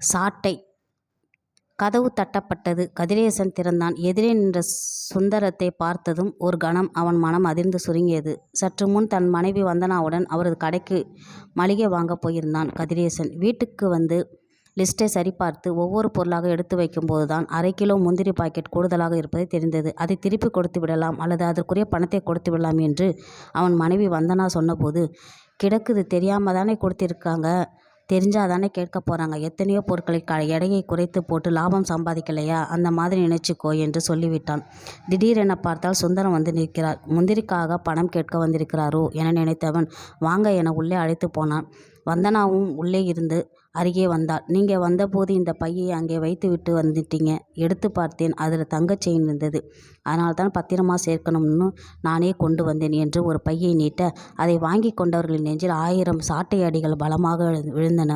சாட்டை கதவு தட்டப்பட்டது. கதிரேசன் திறந்தான். எதிரே நின்ற சுந்தரத்தை பார்த்ததும் ஒரு கணம் அவன் மனம் அதிர்ந்து சுருங்கியது. சற்று முன் தன் மனைவி வந்தனாவுடன் அவரது கடைக்கு மளிகை வாங்கப் போயிருந்தான் கதிரேசன். வீட்டுக்கு வந்து லிஸ்ட்டை சரிபார்த்து ஒவ்வொரு பொருளாக எடுத்து வைக்கும்போதுதான் அரை கிலோ முந்திரி பாக்கெட் கூடுதலாக இருப்பதை தெரிந்தது. அதை திருப்பி கொடுத்து விடலாம் அல்லது அதற்குரிய பணத்தை கொடுத்து விடலாம் என்று அவன் மனைவி வந்தனா சொன்னபோது கிடக்குது தெரியாமல் தானே கொடுத்திருக்காங்க தெரிஞ்சால் தானே கேட்க போகிறாங்க எத்தனையோ பொருட்களை க எடையை குறைத்து போட்டு லாபம் சம்பாதிக்கலையா அந்த மாதிரி நினைச்சிக்கோ என்று சொல்லிவிட்டான். திடீரென பார்த்தால் சுந்தரம் வந்து நிற்கிறார். முந்திரிக்காக பணம் கேட்க வந்திருக்கிறாரோ என நினைத்தவன் வாங்க என உள்ளே அழைத்துப் போனான். வந்தனாவும் உள்ளே இருந்து அருகே வந்தாள். நீங்கள் வந்தபோது இந்த பையை அங்கே வைத்துவிட்டு வந்துட்டீங்க. எடுத்து பார்த்தேன் அதில் தங்கச் செயின் இருந்தது. அதனால்தான் பத்திரமா சேர்க்கணும்னு நானே கொண்டு வந்தேன் என்று ஒரு பையை நீட்ட அதை வாங்கிக் கொண்டவர்களின் நெஞ்சில் ஆயிரம் சாட்டை அடிகள் பலமாக விழுந்தன.